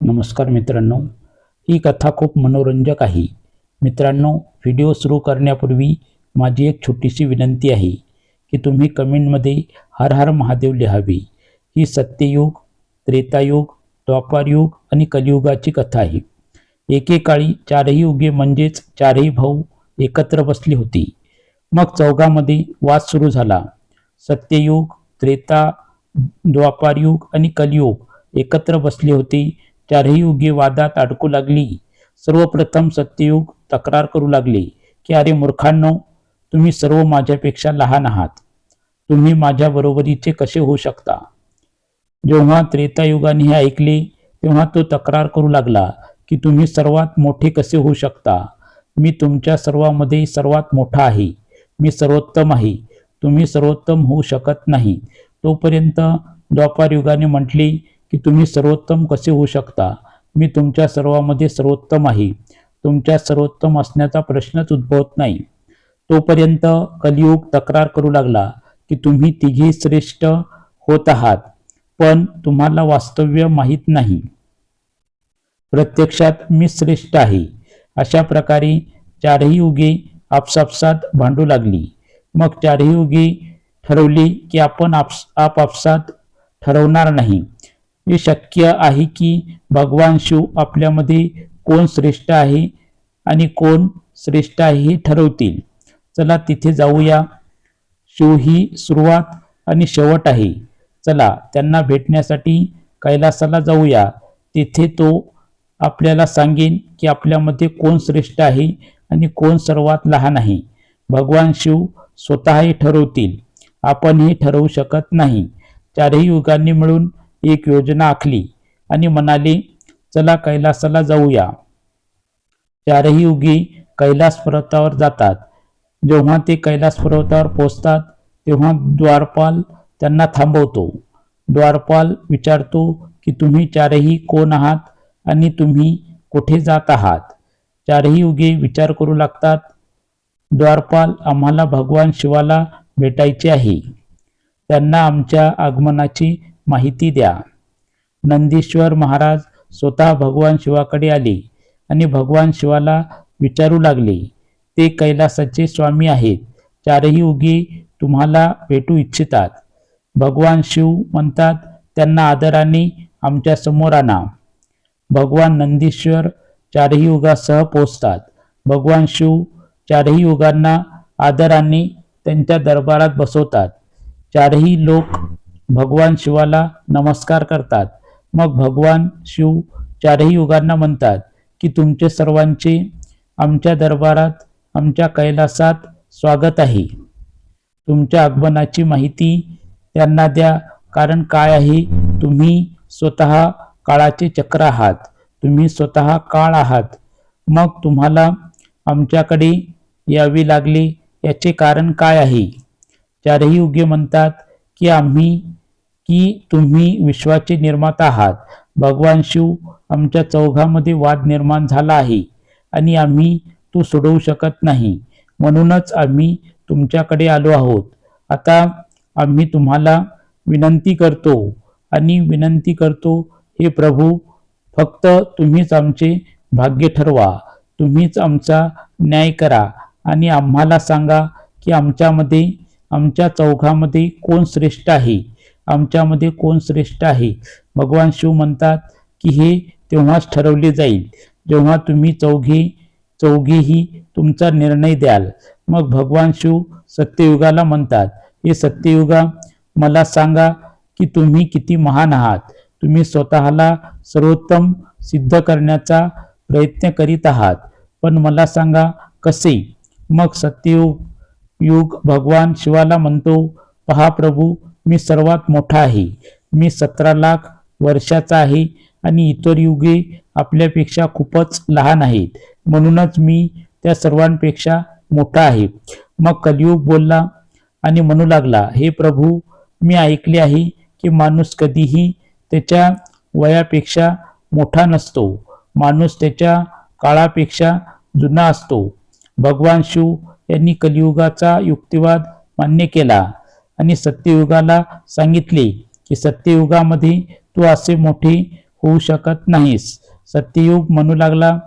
नमस्कार मित्रांनो ही कथा खूप मनोरंजक आहे. मित्रांनो व्हिडिओ सुरू करण्यापूर्वी माझी एक छोटीशी विनंती आहे की तुम्ही कमेंटमध्ये हर हर महादेव लिहावे. ही सत्ययुग त्रेतायुग द्वापारयुग आणि कलियुगाची कथा आहे. एकेकाळी चारही युगे म्हणजेच चारही भाऊ एकत्र बसली होती. मग चौघामध्ये वाद सुरू झाला. सत्ययुग त्रेता द्वापारयुग आणि कलियुग एकत्र बसले होते. चारही युगे वादात अडकू लागली. सर्वप्रथम सत्ययुग तक्रार करू लागले की अरे मूर्खांनो तुम्ही सर्व माझ्यापेक्षा लहान आहात. तुम्ही माझ्या बरोबरीचे कसे होऊ शकता? जेव्हा त्रेतायुगाने हे ऐकले तेव्हा तो तक्रार करू लागला की तुम्ही सर्वात मोठे कसे होऊ शकता? मी तुमच्या सर्वामध्ये सर्वात मोठा आहे. मी सर्वोत्तम आहे. तुम्ही सर्वोत्तम होऊ शकत नाही. तोपर्यंत द्वापार युगाने म्हटले की तुम्ही सर्वोत्तम कसे होऊ शकता? मी तुमच्या सर्वामध्ये सर्वोत्तम आहे. तुमच्या सर्वोत्तम असण्याचा प्रश्नच उद्भवत नाही. तोपर्यंत कलियुग तक्रार करू लागला की तुम्ही तिघी श्रेष्ठ होत आहात पण तुम्हाला वास्तव्य माहीत नाही. प्रत्यक्षात मी श्रेष्ठ आहे. अशा प्रकारे चारही उगे आपसापसात भांडू लागली. मग चारही उगी ठरवली की आपण आपस आप ठरवणार नाही. हे शक्य आहे की भगवान शिव आपल्यामध्ये कोण श्रेष्ठ आहे आणि कोण श्रेष्ठ आहे हे ठरवतील. चला तिथे जाऊया. शिव ही सुरुवात आणि शेवट आहे. चला त्यांना भेटण्यासाठी कैलासाला जाऊया. तिथे तो आपल्याला सांगेन की आपल्यामध्ये कोण श्रेष्ठ आहे आणि कोण सर्वात लहान आहे. भगवान शिव स्वतःही ठरवतील. आपण हे ठरवू शकत नाही. चारही युगांनी मिळून एक योजना आखली आणि म्हणाले चला कैलासाला जाऊया. चारही उगी कैलास पर्वतावर जातात. जेव्हा ते कैलास पर्वतावर पोचतात तेव्हा द्वारपाल त्यांना थांबवतो. द्वारपाल विचारतो की तुम्ही चारही कोण आहात आणि तुम्ही कुठे जात आहात? चारही उगे विचार करू लागतात द्वारपाल आम्हाला भगवान शिवाला भेटायचे आहे. त्यांना आमच्या आगमनाची माहिती द्या. नंदीश्वर महाराज स्वतः भगवान शिवाकडे आले आणि भगवान शिवाला विचारू लागले. ते कैलासाचे स्वामी आहेत. चारही उगी तुम्हाला भेटू इच्छितात. भगवान शिव म्हणतात त्यांना आदराने आमच्यासमोर आणा. भगवान नंदीश्वर चारही युगासह पोचतात भगवान शिव चारही युगांना आदराने त्यांच्या दरबारात बसवतात. चारही लोक भगवान शिवाला नमस्कार करतात. मग भगवान शिव चारही युगांना म्हणतात की तुमचे सर्वांचे आमच्या दरबारात आमच्या कैलासात स्वागत आहे. तुमच्या आगमनाची माहिती त्यांना द्या. कारण काय आहे? तुम्ही स्वतः काळाचे चक्र आहात. तुम्ही स्वतः काळ आहात. मग तुम्हाला आमच्याकडे यावे लागले. याचे कारण काय आहे? चारही युगे म्हणतात की आम्ही की तुम्ही विश्वाचे निर्माता आहात. भगवान शिव आमच्या चौघामध्ये वाद निर्माण झाला आहे आणि आम्ही तो सोडवू शकत नाही. म्हणूनच आम्ही तुमच्याकडे आलो आहोत. आता आम्ही तुम्हाला विनंती करतो आणि विनंती करतो हे प्रभू फक्त तुम्हीच आमचे भाग्य ठरवा. तुम्हीच आमचा न्याय करा आणि आम्हाला सांगा की आमच्यामध्ये आमच्या चौघामध्ये कोण श्रेष्ठ आहे. आमच्यामध्ये कोण श्रेष्ठ आहे? भगवान शिव म्हणतात की हे तेव्हाच ठरवले जाईल. जेव्हा तुम्ही चौघे चौघेही तुमचा निर्णय द्याल. मग भगवान शिव सत्ययुगाला म्हणतात हे सत्ययुगा मला सांगा की तुम्ही किती महान आहात. तुम्ही स्वतःला सर्वोत्तम सिद्ध करण्याचा प्रयत्न करीत आहात. पण मला सांगा कसे? मग सत्ययुग युग भगवान शिवाला म्हणतो पहा प्रभू मी सर्वात मोठा आहे. मी सतरा लाख वर्षाचा आहे आणि इतर युगे आपल्यापेक्षा खूपच लहान आहेत. म्हणूनच मी त्या सर्वांपेक्षा मोठा आहे. मग कलियुग बोलला आणि म्हणू लागला हे प्रभू मी ऐकले आहे की माणूस कधीही त्याच्या वयापेक्षा मोठा नसतो. माणूस त्याच्या काळापेक्षा जुना असतो. भगवान शिव यांनी कलियुगाचा युक्तिवाद मान्य केला. आणि सत्ययुगाला सांगितले की सत्ययुगामध्ये तू असे मोठे होऊ शकत नाहीस. सत्ययुग म्हणू लागला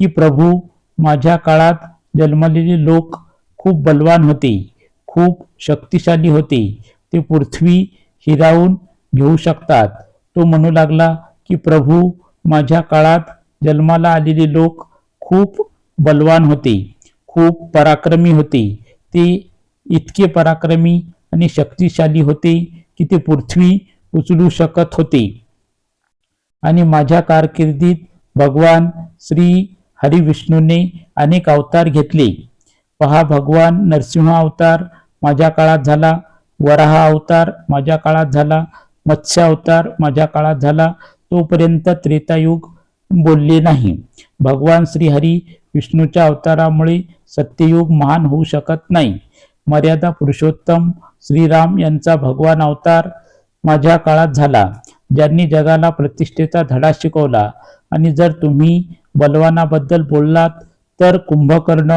की प्रभू माझ्या काळात जन्मलेले लोक खूप बलवान होते खूप शक्तिशाली होते. ते पृथ्वी हिरावून घेऊ शकतात. तो म्हणू लागला की प्रभू माझ्या काळात जन्माला आलेले लोक खूप बलवान होते खूप पराक्रमी होते. ते इतके पराक्रमी आणि शक्तिशाली होते की ते पृथ्वी उचलू शकत होते. आणि माझ्या कारकिर्दीत भगवान श्री हरिविष्णूने अनेक अवतार घेतले. पहा भगवान नरसिंह अवतार माझ्या काळात झाला वराह अवतार माझ्या काळात झाला मत्स्य अवतार माझ्या काळात झाला तोपर्यंत त्रेतायुग बोलले नाही. भगवान श्रीहरी विष्णूच्या अवतारामुळे सत्ययुग महान होऊ शकत नाही. मर्यादा पुरुषोत्तम श्रीराम यांचा भगवान अवतार माझ्या काळात झाला. ज्यांनी जगाला प्रतिष्ठेचा धडा शिकवला. आणि जर तुम्ही बलवानाबद्दल बोललात तर कुंभकर्ण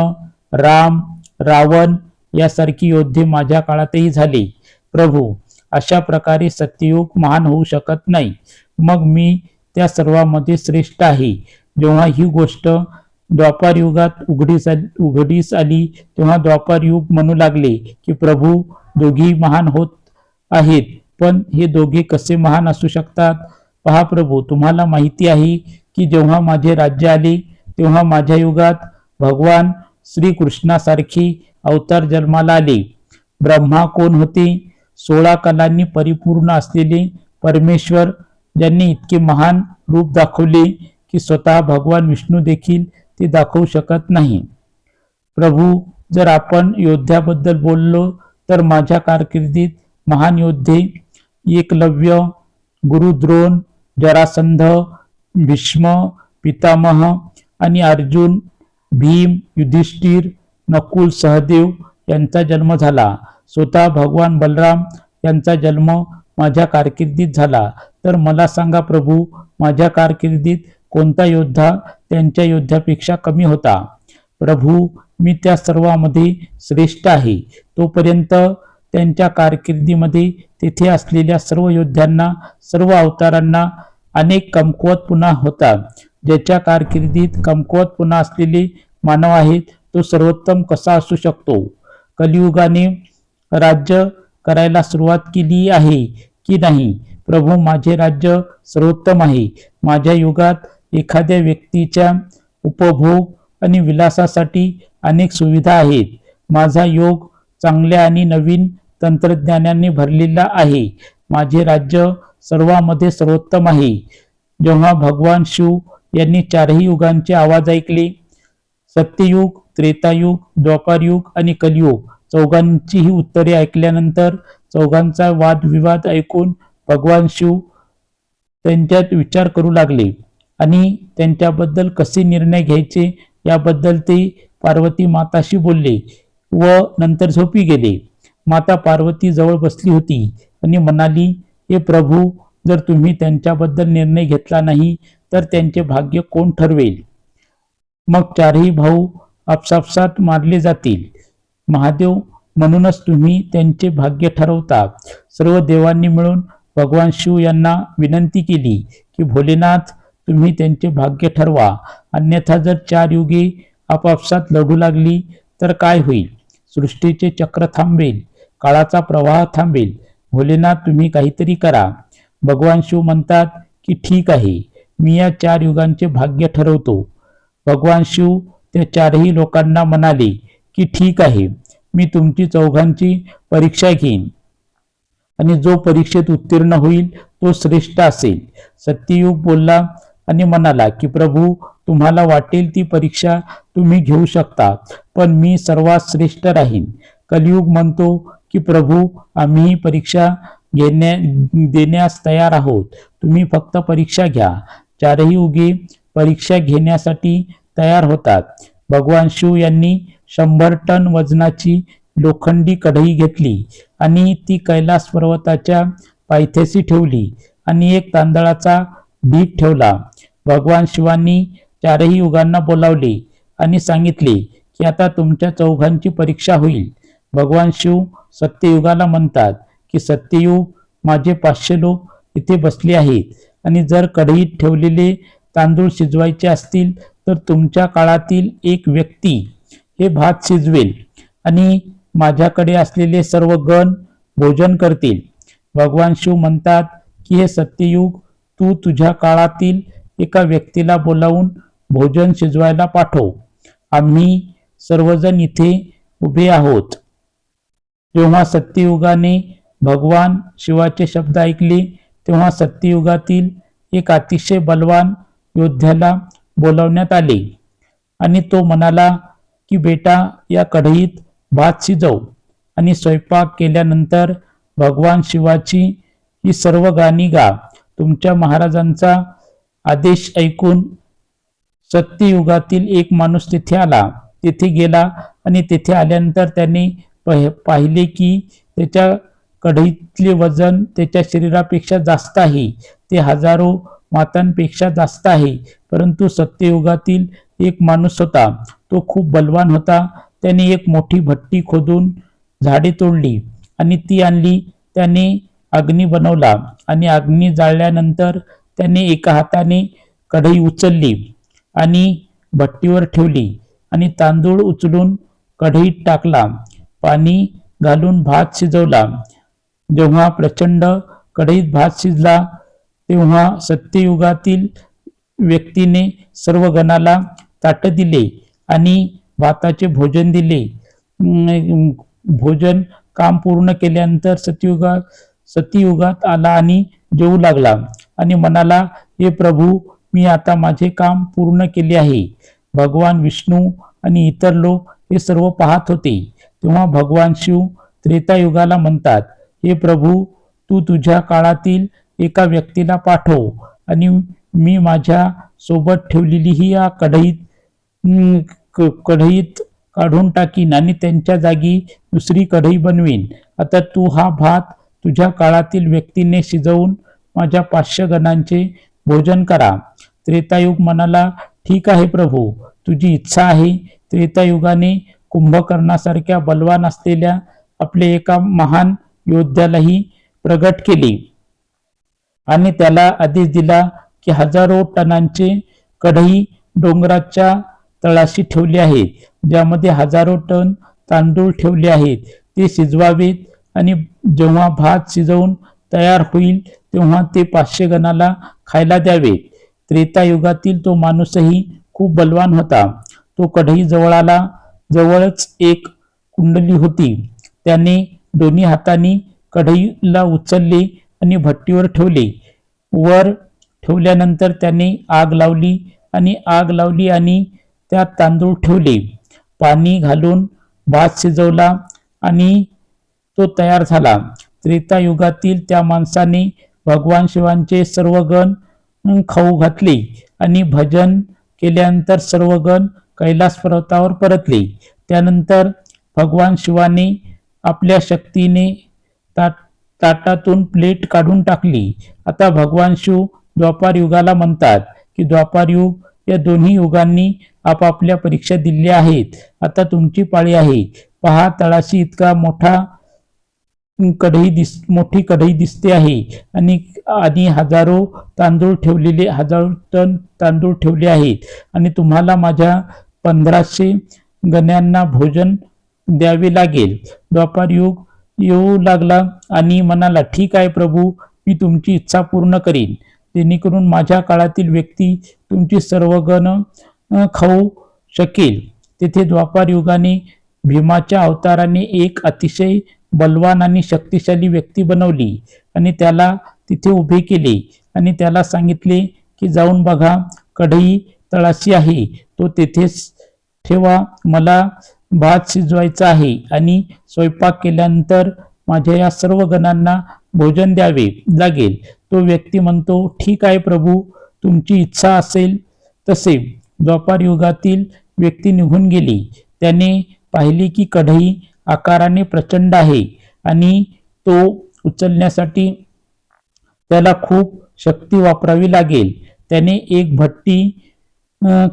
राम रावण यासारखी योद्धे माझ्या काळातही झाले. प्रभू अशा प्रकारे सत्ययुग महान होऊ शकत नाही. मग मी त्या सर्वांमध्ये श्रेष्ठ आहे. जेव्हा ही गोष्ट द्वापार युगात उघडीस उघडीस आली तेव्हा द्वापार युग म्हणू लागले की प्रभू दोघी महान होत आहेत. पण हे दोघे कसे महान असू शकतात? पहा प्रभू तुम्हाला माहिती आहे की जेव्हा माझे राज्य आले तेव्हा माझ्या युगात भगवान श्रीकृष्णासारखे अवतार जन्माला आले. ब्रह्मा कोण होते? सोळा कलांनी परिपूर्ण असलेले परमेश्वर ज्यांनी इतके महान रूप दाखवले की स्वतः भगवान विष्णू देखील ते दाखवू शकत नाही. प्रभू जर आपण योद्ध्याबद्दल बोललो तर माझ्या कारकिर्दीत महान योद्धे एकलव्य गुरुद्रोण जरासंध भीष्म पितामह आणि अर्जुन भीम युधिष्ठिर नकुल सहदेव यांचा जन्म झाला. स्वतः भगवान बलराम यांचा जन्म माझ्या कारकिर्दीत झाला. तर मला सांगा प्रभू माझ्या कारकिर्दीत कोणता योद्धा त्यांच्या योद्ध्यापेक्षा कमी होता? प्रभू मी त्या सर्वांमध्ये श्रेष्ठ आहे. तोपर्यंत त्यांच्या कारकिर्दीमध्ये तेथे असलेल्या सर्व योद्ध्यांना सर्व अवतारांना अनेक कमकुवत पुन्हा होता. ज्याच्या कारकिर्दीत कमकुवत पुन्हा असलेले मानव आहेत तो सर्वोत्तम कसा असू शकतो? कलियुगाने राज्य करायला सुरुवात केली आहे की नाही? प्रभू माझे राज्य सर्वोत्तम आहे. माझ्या युगात एखाद्या व्यक्तीच्या उपभोग आणि विलासासाठी अनेक सुविधा आहेत. माझा योग चांगल्या आणि नवीन तंत्रज्ञानाने भरलेला आहे. माझे राज्य सर्वांमध्ये सर्वोत्तम आहे. जेव्हा भगवान शिव यांनी चारही युगांचे आवाज ऐकले सत्ययुग त्रेतायुग द्वापारयुग आणि कलियुग चौघांचीही उत्तरे ऐकल्यानंतर चौघांचा वादविवाद ऐकून भगवान शिव त्यांच्यात विचार करू लागले. आणि त्यांच्याबद्दल कसे निर्णय घ्यायचे याबद्दल ते पार्वती माताशी बोलले व नंतर झोपी गेले. माता पार्वती जवळ बसली होती आणि म्हणाली हे प्रभू जर तुम्ही त्यांच्याबद्दल निर्णय घेतला नाही तर त्यांचे भाग्य कोण ठरवेल? मग चारही भाऊ आपसापसात मारले जातील. महादेव म्हणूनच तुम्ही त्यांचे भाग्य ठरवता. सर्व देवांनी मिळून भगवान शिव यांना विनंती केली की भोलेनाथ तुम्ही त्यांचे भाग्य ठरवा. अन्यथा जर चार युगे आपापसात लढू लागली तर काय होईल? सृष्टीचे चक्र थांबेल काळाचा प्रवाह थांबेल. भोलेनाथ तुम्ही काहीतरी करा. भगवान शिव म्हणतात की ठीक आहे मी या चार युगांचे भाग्य ठरवतो. भगवान शिव त्या चारही लोकांना म्हणाले की ठीक आहे मी तुमची चौघांची परीक्षा घेईन. आणि जो परीक्षेत उत्तीर्ण होईल तो श्रेष्ठ असेल. सत्ययुग बोलला आणि म्हणाला की प्रभू तुम्हाला वाटेल ती परीक्षा तुम्ही घेऊ शकता पण मी सर्वात श्रेष्ठ राहीन. कलियुग म्हणतो की प्रभू आम्ही ही परीक्षा घेण्या देण्यास तयार आहोत. तुम्ही फक्त परीक्षा घ्या. चारही उगे परीक्षा घेण्यासाठी तयार होतात. भगवान शिव यांनी शंभर टन वजनाची लोखंडी कढई घेतली आणि ती कैलास पर्वताच्या पायथ्याशी ठेवली आणि एक तांदळाचा ढीग ठेवला. भगवान शिवांनी चारही युगांना बोलावले आणि सांगितले की आता तुमच्या चौघांची परीक्षा होईल. भगवान शिव सत्ययुगाला म्हणतात की सत्ययुग माझे पाचशे लोक इथे बसले आहेत आणि जर कढईत ठेवलेले तांदूळ शिजवायचे असतील तर तुमच्या काळातील एक व्यक्ती हे भात शिजवेल आणि माझ्याकडे असलेले सर्व गण भोजन करतील. भगवान शिव म्हणतात की हे सत्ययुग तू तुझ्या काळातील एका व्यक्तीला बोलावून भोजन शिजवायला पाठव. आम्ही सर्वजण इथे उभे आहोत. जेव्हा सत्ययुगाने भगवान शिवाचे शब्द ऐकले तेव्हा सत्ययुगातील एक अतिशय बलवान योद्ध्याला बोलावण्यात आले आणि तो म्हणाला की बेटा या कढईत भात शिजव. आणि स्वयंपाक केल्यानंतर भगवान शिवाची ही सर्व गाणी गा. तुमच्या महाराजांचा आदेश ऐकून सत्ययुगातील एक माणूस तिथे आला. तिथे गेला आणि तिथे आल्यानंतर त्याने पाहिले की त्याच्या कढईतले वजन त्याच्या शरीरापेक्षा जास्त आहे. ते हजारो मातांपेक्षा जास्त आहे. परंतु सत्ययुगातील एक माणूस होता. तो खूप बलवान होता. त्याने एक मोठी भट्टी खोदून झाडे तोडली आणि ती आणली. त्याने अग्नी बनवला आणि अग्नी जाळल्यानंतर त्यांनी एका हाताने कढई उचलली आणि भट्टीवर ठेवली आणि तांदूळ उचलून कढईत टाकला पाणी घालून भात शिजवला. जेव्हा प्रचंड कढईत भात शिजला तेव्हा सत्ययुगातील व्यक्तीने सर्व गणाला ताट दिले आणि भाताचे भोजन दिले. भोजन काम पूर्ण केल्यानंतर सत्ययुगा सत्ययुगात आला आणि जेवू लागला. आणि म्हणाला हे प्रभू मी आता माझे काम पूर्ण केले आहे. भगवान विष्णू आणि इतर लोक हे सर्व पाहत होते. तेव्हा भगवान शिव त्रेतायुगाला म्हणतात हे प्रभू तू तुझ्या काळातील एका व्यक्तीला पाठव आणि मी माझ्या सोबत ठेवलेली ही या कढईत क- कढईत काढून टाकीन आणि त्यांच्या जागी दुसरी कढई बनवीन. आता तू हा भात तुझ्या काळातील व्यक्तीने शिजवून माझ्या पाचशे गणांचे भोजन करा. त्रेतायुग म्हणाला ठीक आहे प्रभू तुझी इच्छा आहे. त्रेतायुगाने कुंभकर्णासारख्या बलवान असलेल्या आपले एका महान योद्ध्यालाही प्रगट केली. आणि त्याला आदेश दिला की हजारो टनांचे कढई डोंगराच्या तळाशी ठेवले आहेत ज्यामध्ये हजारो टन तांदूळ ठेवले आहेत. ते शिजवावेत आणि जेव्हा भात शिजवून तयार होईल तेव्हा ते पाचशे गणाला खायला द्यावेत त्रेतायुगातील तो माणूसही खूप बलवान होता. तो कढई जवळ आला जवळच एक कुंडली होती. त्याने दोन्ही हातांनी कढईला उचलले आणि भट्टीवर ठेवले. वर ठेवल्यानंतर त्याने आग लावली आणि आग लावली आणि त्यात तांदूळ ठेवले. पाणी घालून भात शिजवला आणि तो तयार झाला. त्रेतायुगातील त्या माणसाने भगवान शिवांचे सर्व गण खाऊ घातले आणि भजन केल्यानंतर सर्व गण कैलास पर्वतावर परतले. त्यानंतर भगवान शिवाने आपल्या शक्तीने ताट ताटातून प्लेट काढून टाकली. आता भगवान शिव द्वापार युगाला म्हणतात की द्वापार युग या दोन्ही युगांनी आपापल्या परीक्षा दिल्या आहेत. आता तुमची पाळी आहे. पहा तळाशी इतका मोठा कढई दिस मोठी कढई दिसते आहे. आणि आणि हजारो तांदूळ ठेवलेले हजारो टन तांदूळ ठेवले आहेत. आणि तुम्हाला माझ्या पंधराशे गण्यांना भोजन द्यावे लागेल. व्यापार योग येऊ लागला आणि म्हणाला ठीक आहे प्रभू मी तुमची इच्छा पूर्ण करीन. जेणेकरून माझ्या काळातील व्यक्ती तुमची सर्व गण खाऊ शकेल. तेथे द्वापार युगाने भीमाच्या अवताराने एक अतिशय बलवान आणि शक्तिशाली व्यक्ती बनवली आणि त्याला तिथे उभे केले आणि त्याला सांगितले की जाऊन बघा कढई तळाशी आहे. तो तेथेच ठेवा. मला भात शिजवायचा आहे आणि स्वयंपाक केल्यानंतर माझ्या या सर्व गणांना भोजन द्यावे लागेल. तो व्यक्ती म्हणतो ठीक आहे प्रभू तुमची इच्छा असेल तसे. द्वापार युगातील व्यक्ती निघून गेली. त्याने पाहिले की कढई आकाराने प्रचंड आहे आणि तो उचलण्यासाठी त्याला खूप शक्ती वापरावी लागेल. त्याने एक भट्टी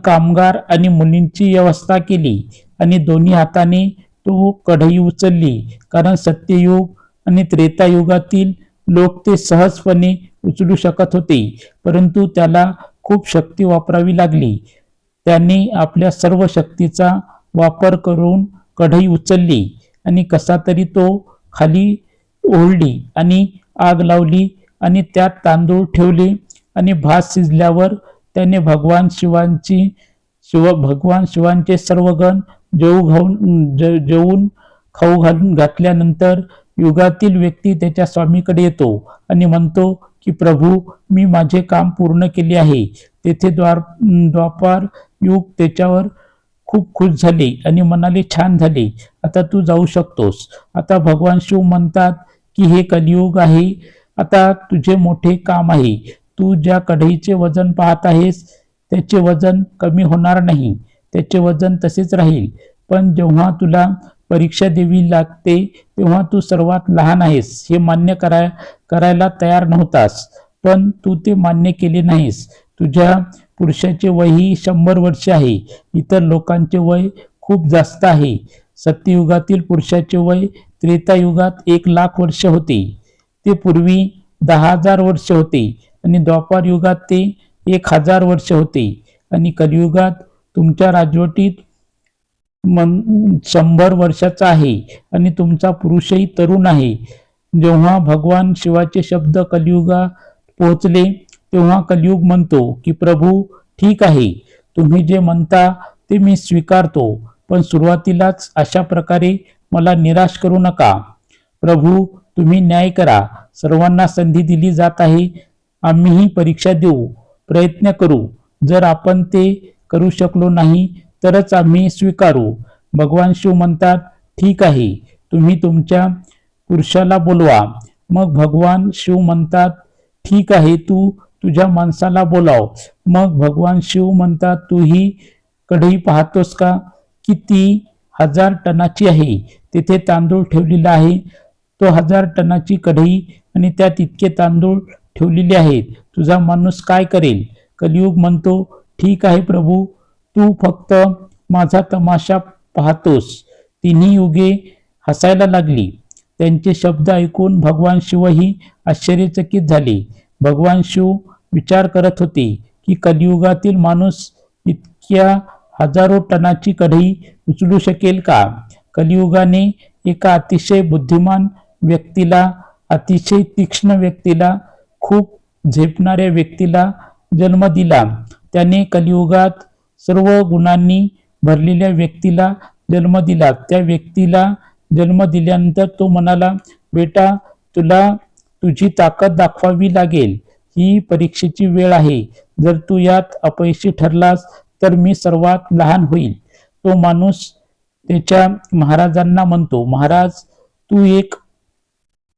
कामगार आणि मुलींची व्यवस्था केली आणि दोन्ही हाताने तो कढई उचलली. कारण सत्ययुग आणि त्रेतायुगातील लोक ते सहजपणे उचलू शकत होते परंतु त्याला खूप शक्ती वापरावी लागली. त्याने आपल्या सर्व शक्तीचा वापर करून कढई उचलली. आणि कसा तरी तो खाली ओढली आणि आग लावली आणि त्यात तांदूळ ठेवले आणि भात शिजल्यावर त्याने भगवान शिवांची शिव भगवान शिवांचे सर्व गण जेऊ घाऊन जे- जेवून खाऊ घालून घातल्यानंतर युगातील व्यक्ती त्याच्या स्वामीकडे येतो आणि म्हणतो की प्रभू मी माझे काम पूर्ण केले आहे. तेथे द्वार द्वापार युग त्याच्यावर खूप खुश झाले आणि म्हणाले छान झाले. आता तू जाऊ शकतोस. आता भगवान शिव म्हणतात की हे कलियुग आहे. आता तुझे मोठे काम आहे. तू ज्या कढईचे वजन पाहत आहेस त्याचे वजन कमी होणार नाही. त्याचे वजन तसेच राहील. पण जेव्हा तुला परीक्षा द्यावी लागते तेव्हा तू सर्वात लहान आहेस. हे मान्य करा करायला तयार नव्हतास. पण तू ते मान्य केले नाहीस. तुझ्या पुरुषाचे वय ही शंभर वर्ष आहे. इतर लोकांचे वय खूप जास्त आहे. सत्ययुगातील पुरुषाचे वय त्रेतायुगात एक लाख वर्ष होते. ते पूर्वी दहा हजार वर्ष होते आणि द्वापार युगात ते एक हजार वर्ष होते. आणि कलियुगात तुमच्या राजवटीत मन शंभर वर्षाचा आहे आणि तुमचा पुरुषही तरुण आहे. जेव्हा भगवान शिवाचे शब्द कलियुगात पोहोचले तेव्हा कलयुग म्हणतो की प्रभू ठीक आहे. तुम्ही जे म्हणता ते मी स्वीकारतो पण सुरुवातीलाच अशा प्रकारे मला निराश करू नका. प्रभू तुम्ही न्याय करा. सर्वांना संधी दिली जात आहे. आम्हीही परीक्षा देऊ. प्रयत्न करू. जर आपण ते करू शकलो नाही तरच आम्ही स्वीकारू. भगवान शिव म्हणतात ठीक आहे. तुम्ही तुमच्या पुरुषाला बोलवा. मग भगवान शिव म्हणतात ठीक आहे. तू तुझ्या माणसाला बोलाव. मग भगवान शिव म्हणतात तू ही कढई पाहतोस का? की ती हजार टनाची आहे. तिथे तांदूळ ठेवलेला आहे. तो हजार टनाची कढई आणि त्यात इतके तांदूळ ठेवलेले आहेत. तुझा माणूस काय करेल? कलियुग म्हणतो ठीक आहे प्रभू तू फक्त माझा तमाशा पाहतोस. तिन्ही युगे हसायला लागली. त्यांचे शब्द ऐकून भगवान शिवही आश्चर्यचकित झाले. भगवान शिव विचार करत होते की कलियुगातील माणूस इतक्या हजारो टनाची कढई उचलू शकेल का? कलियुगाने एका अतिशय बुद्धिमान व्यक्तीला अतिशय तीक्ष्ण व्यक्तीला खूप झेपणाऱ्या व्यक्तीला जन्म दिला. त्याने कलियुगात सर्व गुणांनी भरलेल्या व्यक्तीला जन्म दिला. त्या व्यक्तीला जन्म दिल्यानंतर तो म्हणाला बेटा तुला तुझी ताकद दाखवावी लागेल. ही परीक्षेची वेळ आहे. जर तू यात अपयशी ठरलास तर मी सर्वात लहान होईल तो माणूस त्याच्या महाराजांना म्हणतो महाराज तू एक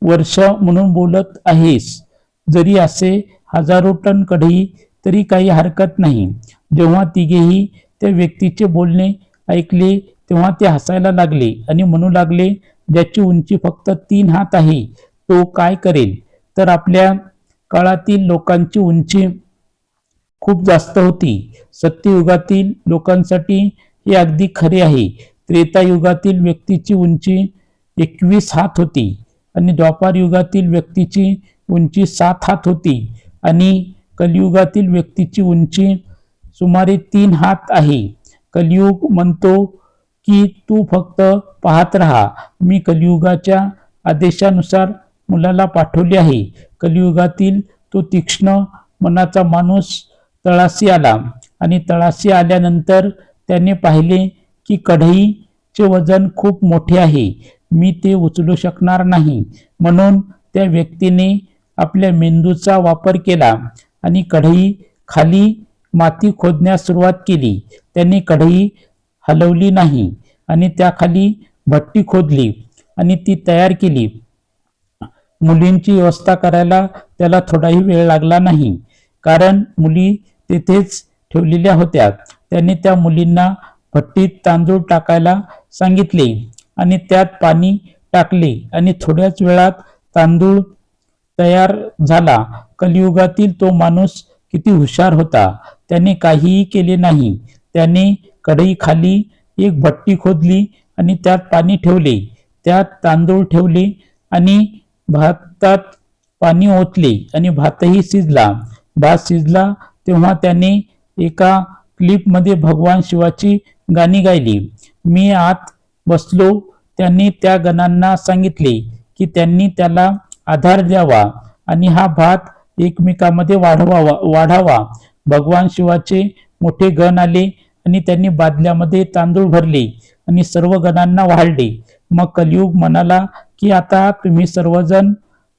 वर्ष म्हणून बोलत आहेस. जरी असे हजारो टन कढई तरी काही हरकत नाही. जेव्हा तिघेही त्या व्यक्तीचे बोलणे ऐकले तेव्हा ते हसायला लागले आणि म्हणू लागले ज्याची उंची फक्त तीन हात आहे तो काय करेल? तर आपल्या काळातील लोकांची उंची खूप जास्त होती. सत्ययुगातील लोकांसाठी हे अगदी खरे आहे. त्रेतायुगातील व्यक्तीची उंची एकवीस हात होती आणि द्वापार युगातील व्यक्तीची उंची सात हात होती आणि कलियुगातील व्यक्तीची उंची सुमारे तीन हात आहे. कलियुग म्हणतो की तू फक्त पाहत राहा. मी कलियुगाच्या आदेशानुसार मुलाला पाठवले आहे. कलियुगातील तो तीक्ष्ण मनाचा माणूस तळाशी आला आणि तळाशी आल्यानंतर त्याने पाहिले की कढईचे वजन खूप मोठे आहे. मी ते उचलू शकणार नाही. म्हणून त्या व्यक्तीने आपल्या मेंदूचा वापर केला आणि कढई खाली माती खोदण्यास सुरुवात केली. त्याने कढई हलवली नाही आणि त्याखाली भट्टी खोदली आणि ती तयार केली. मुलींची व्यवस्था करायला त्याला थोडाही वेळ लागला नाही. कारण मुली तेथेच ठेवलेल्या होत्या. त्याने त्या मुलींना भट्टीत तांदूळ टाकायला सांगितले आणि त्यात पाणी टाकले आणि थोड्याच वेळात तांदूळ तयार झाला. कलियुगातील तो माणूस किती हुशार होता. त्याने काहीही केले नाही. त्याने कढई खाली एक भट्टी खोदली आणि त्यात पाणी ठेवले. त्यात तांदूळ ठेवले आणि भातात पाणी ओतले आणि भातही शिजला. भात शिजला तेव्हा त्याने एका क्लिपमध्ये भगवान शिवाची गाणी गायली. मी आत बसलो त्यांनी त्या गणांना सांगितले की त्यांनी त्याला आधार द्यावा आणि हा भात एकमेकांमध्ये वाढवावा वाढावा. भगवान शिवाचे मोठे गण आले आणि त्यांनी बादल्यामध्ये तांदूळ भरले आणि सर्व गणांना वाढले. मग कलियुग मनाला की आता तुम्ही सर्वजण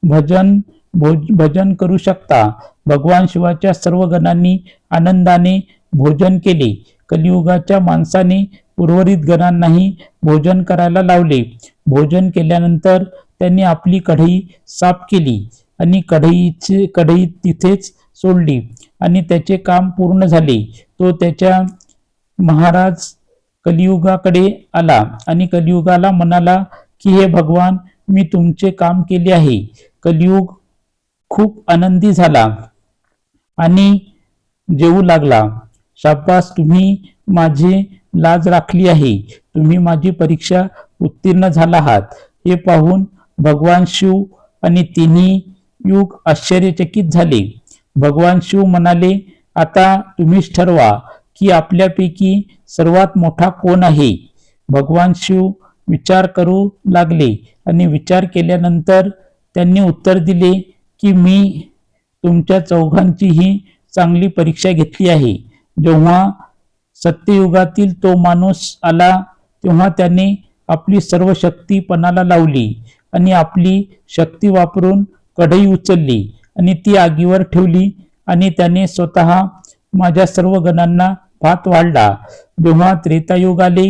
भजन भोज भजन करू शकता. भगवान शिवाच्या सर्व गणांनी आनंदाने भोजन केले. कलियुगाच्या माणसाने उर्वरित गणांनाही भोजन करायला लावले. भोजन केल्यानंतर त्यांनी आपली कढई साफ केली आणि कढईची कढई तिथेच सोडली आणि त्याचे काम पूर्ण झाले. तो त्याच्या महाराज कलियुगाकडे आला आणि कलियुगाला म्हणाला की हे भगवान मी तुमचे काम केले आहे. कलियुग खूप आनंदी झाला आणि जेवू लागला. शाबास तुम्ही माझी लाज राखली आहे. तुम्ही माझी परीक्षा उत्तीर्ण झाला आहात. हे पाहून भगवान शिव आणि तिन्ही युग आश्चर्यचकित झाले. भगवान शिव म्हणाले आता तुम्हीच ठरवा की आपल्यापैकी सर्वात मोठा कोण आहे? भगवान शिव विचार करू लागले आणि विचार केल्यानंतर त्यांनी उत्तर दिले की मी तुमच्या चौघांचीही चांगली परीक्षा घेतली आहे. जेव्हा सत्ययुगातील तो माणूस आला तेव्हा त्याने आपली सर्व शक्ती पणाला लावली आणि आपली शक्ती वापरून कढई उचलली आणि ती आगीवर ठेवली आणि त्याने स्वतः माझ्या सर्व गणांना भात वाढला. जेव्हा त्रेतायुग आले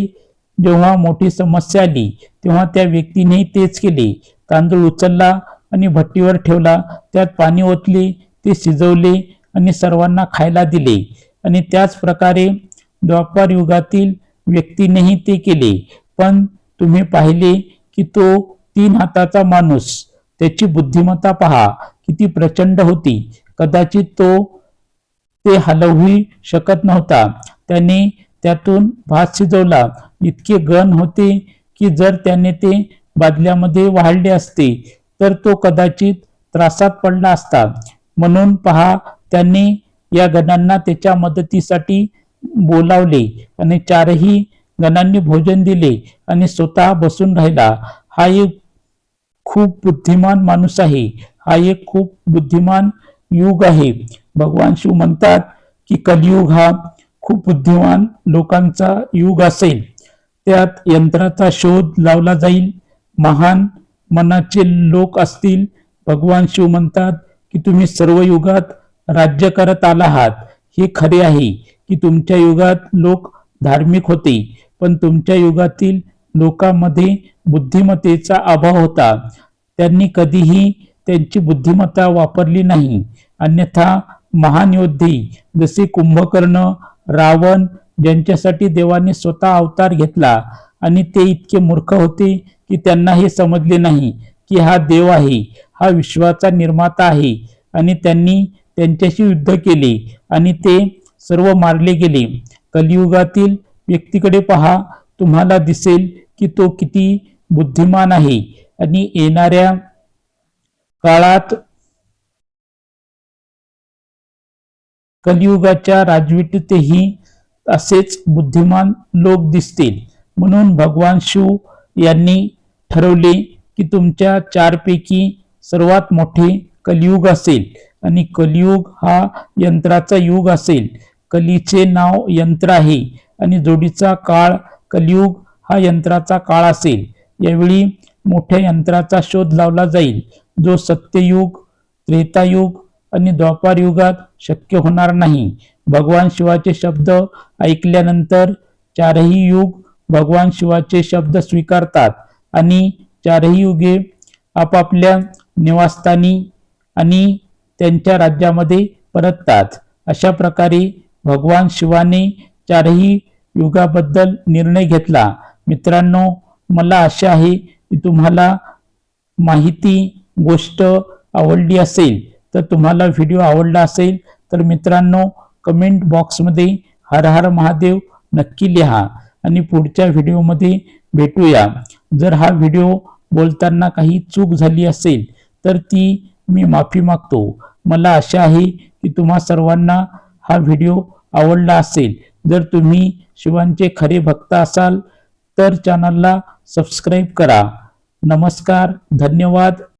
जेव्हा मोठी समस्या आली तेव्हा त्या व्यक्तीने तेच केले. तांदूळ उचलला आणि भट्टीवर ठेवला. त्यात पाणी ओतले ते शिजवले आणि सर्वांना खायला दिले. आणि त्याच प्रकारे द्वापार युगातील व्यक्तीनेही ते केले. पण तुम्ही पाहिले की तो तीन हाताचा माणूस. त्याची बुद्धिमत्ता पहा. किती प्रचंड होती. कदाचित तो ते हलवूही शकत नव्हता. त्याने त्यातून भात शिजवला. इतके गण होते की जर त्याने ते बादल्यामध्ये वाढले असते तर तो कदाचित त्रासात पडला असता. म्हणून पहा त्यांनी या गणांना त्याच्या मदतीसाठी बोलावले आणि चारही गणांनी भोजन दिले आणि स्वतः बसून राहिला. हा एक खूप बुद्धिमान माणूस आहे. हा एक खूप बुद्धिमान युग आहे. भगवान शिव म्हणतात की कलियुग हा खूप बुद्धिमान लोकांचा युग असेल त्यात यंत्राचा शोध लावला जाईल. महान मनाचे लोक असतील. भगवान शिव म्हणतात की तुम्ही सर्व युगात राज्य करत आला आहात. हे खरे आहे की तुमच्या युगात लोक धार्मिक होते पण तुमच्या युगातील लोकांमध्ये बुद्धिमत्तेचा अभाव होता. त्यांनी कधीही त्यांची बुद्धिमत्ता वापरली नाही. अन्यथा महान योद्धे जसे कुंभकर्ण रावण ज्यांच्यासाठी देवाने स्वतः अवतार घेतला आणि ते इतके मूर्ख होते की त्यांना हे समजले नाही की हा देव आहे हा विश्वाचा निर्माता आहे. आणि त्यांनी त्यांच्याशी युद्ध केले आणि ते सर्व मारले गेले. कलियुगातील व्यक्तीकडे पहा तुम्हाला दिसेल की तो किती बुद्धिमान आहे. आणि येणाऱ्या काळात कलियुगाच्या राजवटीतही असेच बुद्धिमान लोक दिसतील. म्हणून भगवान शिव यांनी ठरवले की तुमच्या चारपैकी सर्वात मोठे कलियुग असेल आणि कलियुग हा यंत्राचा युग असेल. कलीचे नाव यंत्र आहे आणि जोडीचा काळ कलियुग हा यंत्राचा काळ असेल. यावेळी मोठ्या यंत्राचा शोध लावला जाईल. जो सत्ययुग त्रेतायुग आणि द्वापार युगात शक्य होणार नाही. भगवान शिवाचे शब्द ऐकल्यानंतर चारही युग भगवान शिवाचे शब्द स्वीकारतात आणि चारही युगे आपापल्या निवासस्थानी आणि त्यांच्या राज्यामध्ये परततात. अशा प्रकारे भगवान शिवाने चारही युगाबद्दल निर्णय घेतला. मित्रांनो मला आशा आहे की तुम्हाला माहिती गोष्ट आवडली असेल. तर तुम्हाला व्हिडिओ आवडला असेल तर मित्रांनो कमेंट बॉक्समध्ये हर हर महादेव नक्की लिहा आणि पुढच्या व्हिडिओमध्ये भेटूया. जर हा व्हिडिओ बोलताना काही चूक झाली असेल तर ती मी माफी मागतो. मला आशा आहे की तुम्हा सर्वांना हा व्हिडिओ आवडला असेल. जर तुम्ही शिवांचे खरे भक्त असाल तर चॅनलला सबस्क्राईब करा. नमस्कार धन्यवाद.